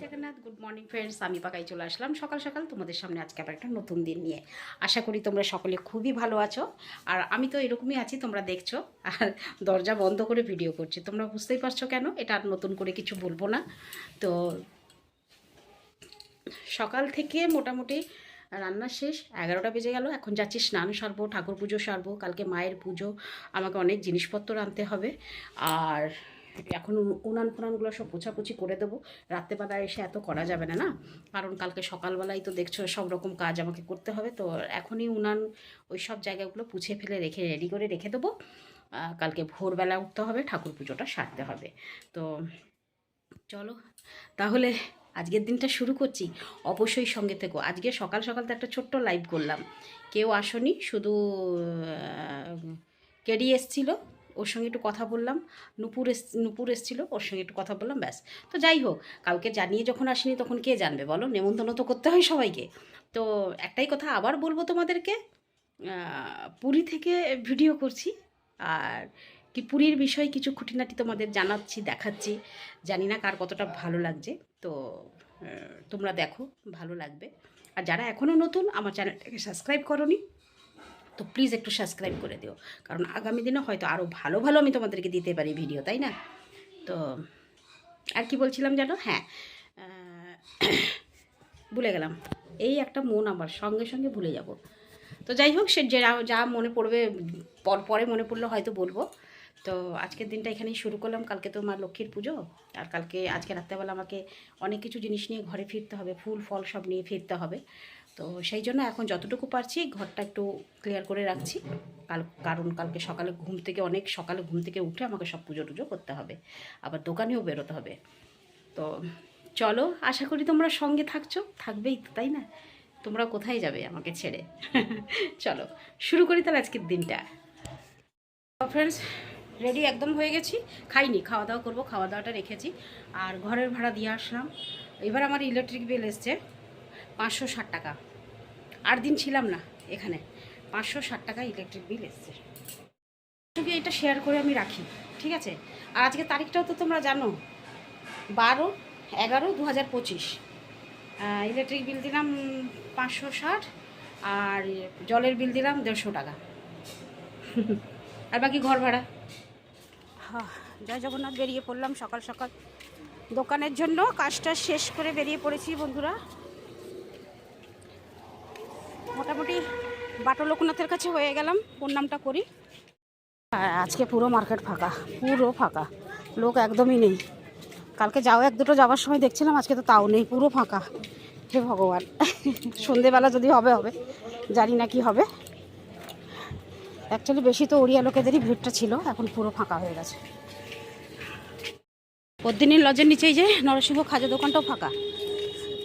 Jagannath good morning friends আমি পাকাই চলে আসলাম। সকাল সকাল তোমাদের সামনে আজকে আবার একটা নতুন দিন নিয়ে। আশা করি তোমরা সকলে খুবই ভালো আছো। আর আমি তো এরকমই আছি, তোমরা দেখছ। আর দরজা বন্ধ করে ভিডিও করছি। তোমরা বুঝতেই পারছ কেন? এটা আর নতুন করে কিছু বলব না। তো সকাল থেকে মোটামুটি রান্না শেষ, এগারোটা বেজে গেল, এখন যাচ্ছি স্নান সারবো, ঠাকুর পুজো সারবো, কালকে মায়ের পুজো, আমাকে অনেক জিনিসপত্র আনতে হবে। আর এখন উন- উনান ফুনানগুলো সব পোছাপুছি করে দেবো রাত্রেবেলা এসে এত করা যাবে না না? কারণ কালকে সকালবেলায় তো দেখছ সব রকম কাজ আমাকে করতে হবে, তো এখনই উনান ওই সব জায়গাগুলো পুছে ফেলে রেখে, রেডি করে রেখে দেবো। কালকে ভোরবেলা উঠতে হবে, ঠাকুর পুজোটা সারতে হবে। তো চলো, তাহলে আজকের দিনটা শুরু করছি। অবশ্যই সঙ্গে থেকো। আজকে সকাল সকাল তো একটা ছোট্ট লাইভ করলাম। কেউ আসনি, শুধু কেডি এসছিল, ওর সঙ্গে একটু কথা বললাম। নুপুর এস, নুপুর এসছিলো, ওর সঙ্গে একটু কথা বললাম, ব্যাস। তো যাই হোক কাউকে জানিয়ে যখন আসিনি তখন কে জানবে বলো? নেমন্তন্ন তো করতে হয় সবাইকে। তো একটাই কথা, আবার বলব তোমাদেরকে পুরী থেকে ভিডিও করছি। আর কি পুরীর বিষয়ে কিছু খুঁটিনাটি তোমাদের জানাচ্ছি, দেখাচ্ছি। জানি না কার কতটা ভালো লাগছে। তো তোমরা দেখো, ভালো লাগবে। আর যারা এখনও নতুন, আমার চ্যানেলটাকে সাবস্ক্রাইব করনি, তো প্লিজ একটু সাবস্ক্রাইব করে দিও। কারণ আগামী দিনে হয়তো আরও ভালো ভালো আমি তোমাদেরকে দিতে পারি ভিডিও তাই না? তো, আর কি বলছিলাম জানো? হ্যাঁ ভুলে গেলাম। এই একটা মন আমার, সঙ্গে সঙ্গে ভুলে যাব। তো যাই হোক, সে যা যা মনে পড়বে পর পরে মনে পড়লে হয়তো বলব। তো আজকের দিনটা এখানেই শুরু করলাম। কালকে তো মা লক্ষ্মীর পুজো। আর কালকে, আজকে রাত্রেবেলা আমাকে অনেক কিছু জিনিস নিয়ে ঘরে ফিরতে হবে। ফুল, ফল সব নিয়ে ফিরতে হবে। তো সেই জন্য এখন যতটুকু পারছি ঘরটা একটু ক্লিয়ার করে রাখছি। কাল, কারণ কালকে সকালে ঘুম থেকে অনেক সকালে ঘুম থেকে উঠে আমাকে সব পুজো টুজো করতে হবে। আবার দোকানেও বেরোতে হবে। তো চলো, আশা করি তোমরা সঙ্গে থাকছো। থাকবেই তো, তাই না? তোমরা কোথায় যাবে আমাকে ছেড়ে? চলো, শুরু করি তাহলে আজকের দিনটা। ফ্রেন্ডস রেডি একদম হয়ে গেছি। খাইনি খাওয়া দাওয়া করব খাওয়া দাওয়াটা রেখেছি। আর ঘরের ভাড়া দিয়ে আসলাম। এবার আমার ইলেকট্রিক বিল এসছে পাঁচশো ষাট টাকা। আট দিন ছিলাম না এখানে। পাঁচশো ষাট টাকা ইলেকট্রিক বিল এসছে। এটা শেয়ার করে আমি রাখি, ঠিক আছে? আর আজকে তারিখটাও তো তোমরা জানো, বারো এগারো দু হাজার পঁচিশ ইলেকট্রিক বিল দিলাম পাঁচশো ষাট, আর জলের বিল দিলাম দেড়শো টাকা। আর বাকি ঘর ভাড়া? জয় জগন্নাথ, বেরিয়ে পড়লাম সকাল সকাল। দোকানের জন্য কাজটা শেষ করে বেরিয়ে পড়েছি বন্ধুরা। মোটামুটি বাটো লোকনাথের কাছে হয়ে গেলাম প্রণামটা করি। আর আজকে পুরো মার্কেট ফাঁকা, পুরো ফাঁকা। লোক একদমই নেই। কালকে যাও, এক দুটো যাওয়ার সময় দেখছিলাম, আজকে তো তাও নেই, পুরো ফাঁকা। হে ভগবান, সন্ধেবেলা যদি হবে হবে। জানি না কি হবে। অ্যাকচুয়ালি বেশি তো ওড়িয়া লোকেদেরই ভিড়টা ছিল, এখন পুরো ফাঁকা হয়ে গেছে। পদ্মিনীর লজের নিচেই যে নরসিংহ খাজা দোকানটাও ফাঁকা।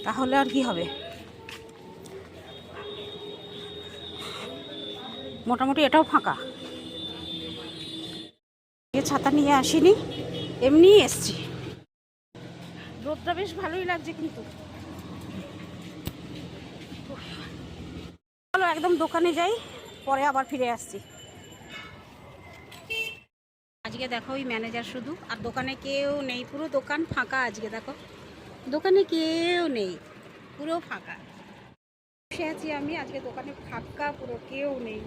তাহলে আর কি হবে? মোটামুটি এটাও ফাঁকা। ছাতা নিয়ে আসিনি এমনিই এসছি। রোদটা বেশ ভালোই লাগছে কিন্তু। চলো একদম দোকানে যাই, পরে আবার ফিরে আসছি। আজকে দেখো ওই ম্যানেজার শুধু। আর দোকানে কেউ নেই, পুরো দোকান ফাঁকা আজকে, দেখো। দোকানে কেউ নেই, পুরো ফাঁকা। বসে আছি আমি, আজকে দোকানে ফাঁকা, পুরো কেউ নেই।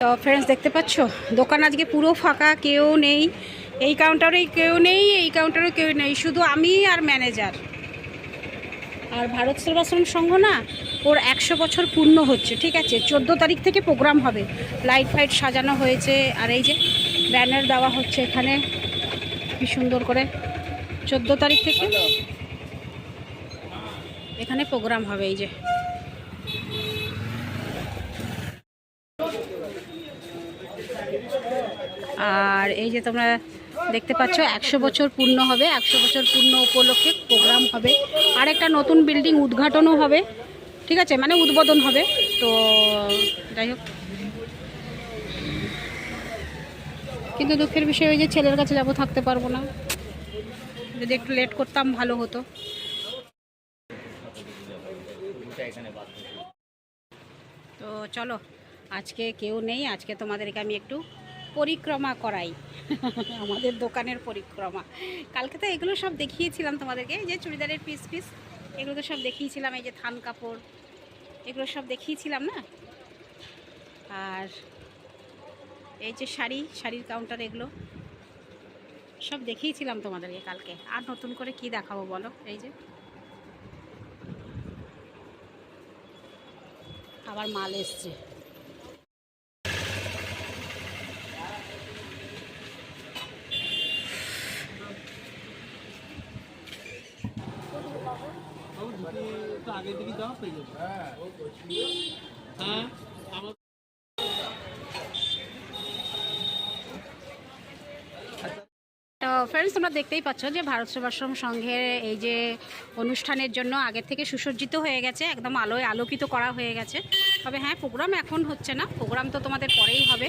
তো ফ্রেন্ডস দেখতে পাচ্ছ? দোকান আজকে পুরো ফাঁকা, কেউ নেই। এই কাউন্টারে কেউ নেই, এই কাউন্টারে কেউ নেই, শুধু আমি আর ম্যানেজার আর ভারত সেবাশ্রম সংঘ না, ওর একশো বছর পূর্ণ হচ্ছে, ঠিক আছে? চোদ্দ তারিখ থেকে প্রোগ্রাম হবে। লাইট ফাইট সাজানো হয়েছে, আর এই যে ব্যানার দেওয়া হচ্ছে এখানে। কি সুন্দর করে। চোদ্দ তারিখ থেকে এখানে প্রোগ্রাম হবে এই যে। আর এই যে তোমরা দেখতে পাচ্ছ একশো বছর পূর্ণ হবে। একশো বছর পূর্ণ উপলক্ষে প্রোগ্রাম হবে। আর একটা নতুন বিল্ডিং উদ্ঘাটনও হবে। ঠিক আছে? মানে উদ্বোধন হবে। তো যাই হোক। কিন্তু দুঃখের বিষয় ওই যে ছেলের কাছে যাব, থাকতে পারব না। যদি একটু লেট করতাম, ভালো হতো। তো চলো, আজকে কেউ নেই, আজকে তোমাদেরকে আমি একটু পরিক্রমা করাই। আমাদের দোকানের পরিক্রমা। কালকে তো এগুলো সব দেখিয়েছিলাম তোমাদেরকে যে চুড়িদারের পিস পিস এগুলো তো সব দেখিয়েছিলাম, এই যে থান কাপড়, এগুলো সব দেখিয়েছিলাম না? আর এই যে শাড়ি, শাড়ির কাউন্টার এগুলো, সব দেখিয়েছিলাম তোমাদেরকে কালকে। আর নতুন করে কি দেখাবো বলো? এই যে। আবার মাল এসছে। আগে যাওয়া পেয়ে হ্যাঁ আমার তো ফ্রেন্ডস তোমরা দেখতেই পাচ্ছ যে ভারত সেবাশ্রম সংঘের এই যে অনুষ্ঠানের জন্য আগের থেকে সুসজ্জিত হয়ে গেছে, একদম আলোয় আলোকিত করা হয়ে গেছে। তবে হ্যাঁ প্রোগ্রাম এখন হচ্ছে না প্রোগ্রাম তো তোমাদের পরেই হবে।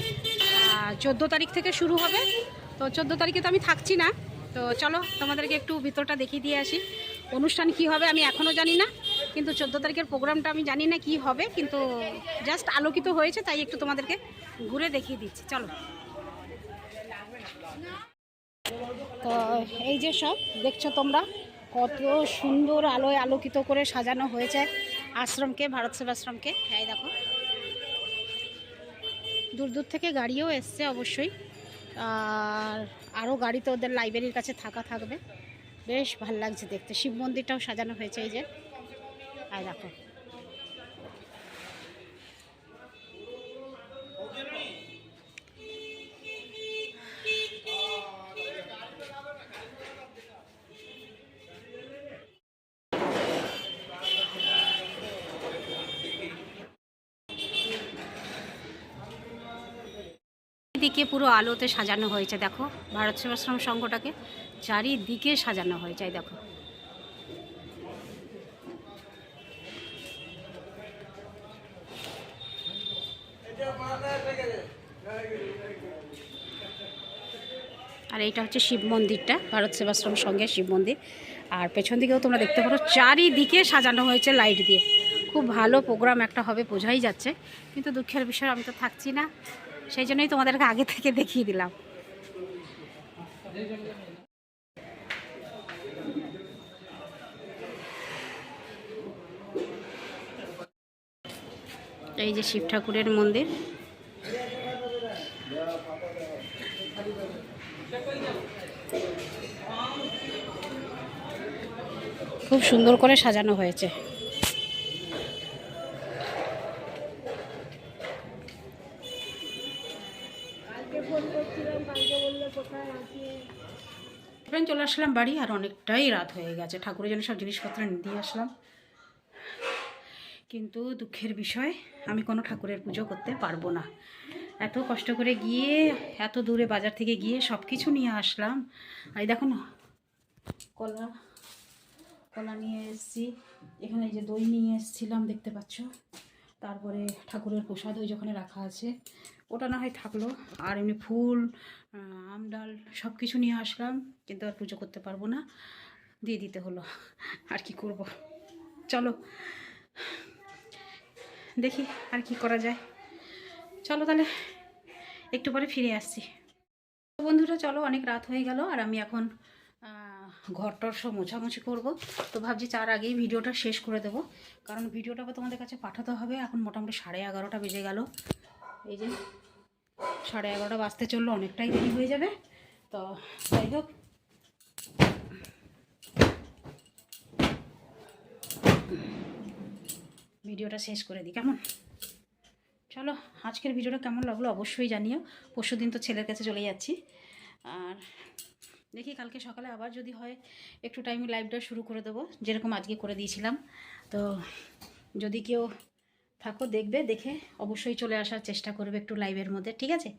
চোদ্দ তারিখ থেকে শুরু হবে। তো চোদ্দ তারিখে তো আমি থাকছি না। তো চলো, তোমাদেরকে একটু ভিতরটা দেখিয়ে দিয়ে আসি। অনুষ্ঠান কি হবে আমি এখনও জানি না, কিন্তু চোদ্দ তারিখের প্রোগ্রামটা আমি জানি না কি হবে, কিন্তু জাস্ট আলোকিত হয়েছে, তাই একটু তোমাদেরকে ঘুরে দেখিয়ে দিচ্ছি। চলো। তো এই যে সব, দেখছ তোমরা? কত সুন্দর আলোয় আলোকিত করে সাজানো হয়েছে আশ্রমকে, ভারত সেবাশ্রমকে। এই দেখো। দূর দূর থেকে গাড়িও এসছে অবশ্যই। আর আরও গাড়ি তো ওদের লাইব্রেরির কাছে থাকা থাকবে। বেশ ভালো লাগছে দেখতে। শিব মন্দিরটাও সাজানো হয়েছে এই যে। এই দেখো। চারিদিকে পুরো আলোতে সাজানো হয়েছে, দেখো। ভারত সেবাশ্রম সংঘটাকে চারিদিকে সাজানো হয়েছে দেখো। আর এইটা হচ্ছে শিব মন্দিরটা, ভারত সেবাশ্রম সঙ্গে শিব মন্দির। আর পেছন দিকেও তোমরা দেখতে পারো, চারিদিকে সাজানো হয়েছে লাইট দিয়ে। খুব ভালো প্রোগ্রাম একটা হবে, বোঝাই যাচ্ছে। কিন্তু দুঃখের বিষয়, আমি তো থাকছি না। সেই জন্যই তোমাদেরকে আগে থেকে দেখিয়ে দিলাম। এই যে শিব ঠাকুরের মন্দির। খুব সুন্দর করে সাজানো হয়েছে। এবার চলে আসলাম বাড়ি, আর অনেকটাই রাত হয়ে গেছে। ঠাকুরের জন্য সব জিনিসপত্র দিয়ে আসলাম। কিন্তু দুঃখের বিষয়, আমি কোনো ঠাকুরের পুজো করতে পারব না। এত কষ্ট করে গিয়ে, এত দূরে বাজার থেকে গিয়ে সব কিছু নিয়ে আসলাম। আর এই দেখো না কলা কলা নিয়ে এসেছি। এখানে যে দই নিয়ে এসেছিলাম, দেখতে পাচ্ছ? তারপরে ঠাকুরের প্রসাদ ওই যেখানে রাখা আছে। ওটা না হয় থাকল। আর এমনি ফুল আম, ডাল সব কিছু নিয়ে আসলাম। কিন্তু আর পুজো করতে পারব না। দিয়ে দিতে হলো। আর কি করব? চলো। দেখি আর কি করা যায়। চলো তাহলে একটু পরে ফিরে আসছি। বন্ধুরা, চলো, অনেক রাত হয়ে গেল। আর আমি এখন ঘরটর সব মোছামুছি করব। তো ভাবছি তার আগেই ভিডিওটা শেষ করে দেব। কারণ ভিডিওটা তোমাদের কাছে পাঠাতে হবে। এখন মোটামুটি সাড়ে এগারোটা বেজে গেল। এই যে সাড়ে এগারোটা বাজতে চলল, অনেকটাই দেরি হয়ে যাবে। তো যাই হোক। ভিডিওটা শেষ করে দিই, কেমন? চলো, আজকের ভিডিওটা কেমন লাগল অবশ্যই জানিও। পরশু দিন তো ছেলের কাছে চলে যাচ্ছি। আর দেখি কালকে সকালে আবার যদি হয়, একটু টাইমে লাইভটা শুরু করে দেবো, যেরকম আজকে করে দিয়েছিলাম। তো যদি কেউ থাকো, দেখবে, দেখে অবশ্যই চলে আসার চেষ্টা করবে একটু লাইভের মধ্যে, ঠিক আছে?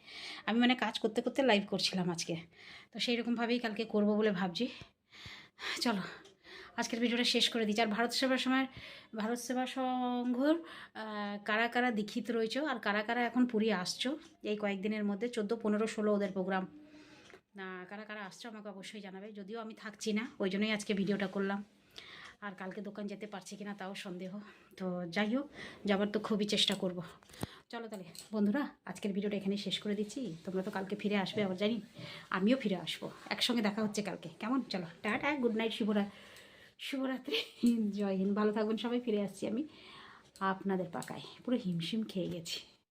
আমি মানে কাজ করতে করতে লাইভ করছিলাম আজকে। তো সেই রকমভাবেই কালকে করব বলে ভাবছি। চলো, আজকের ভিডিওটা শেষ করে দিচ্ছি। আর ভারত সেবার সময়, ভারত সেবা সংঘর কারা কারা দীক্ষিত রয়েছে, আর কারা কারা এখন পুরী আসছো, এই কয়েকদিনের মধ্যে, চোদ্দ, পনেরো, ষোলো ওদের প্রোগ্রাম কারা কারা আসছো আমাকে অবশ্যই জানাবে। যদিও আমি থাকছি না, ওই জন্যই আজকে ভিডিওটা করলাম। আর কালকে দোকান যেতে পারছি কিনা তাও সন্দেহ। তো যাই হোক, যাবার তো খুবই চেষ্টা করব। চলো তাহলে, বন্ধুরা, আজকের ভিডিওটা এখানে শেষ করে দিচ্ছি। তোমরা তো কালকে ফিরে আসবে আবার জানি, আমিও ফিরে আসব। একসঙ্গে দেখা হচ্ছে কালকে। কেমন? চলো, টাটা গুড নাইট শুভরা, শুভরাত্রি। জয় হিন্দ, ভালো থাকবেন সবাই, ফিরে আসছি আমি আপনাদের পাকায়। পুরো হিমশিম খেয়ে গেছি।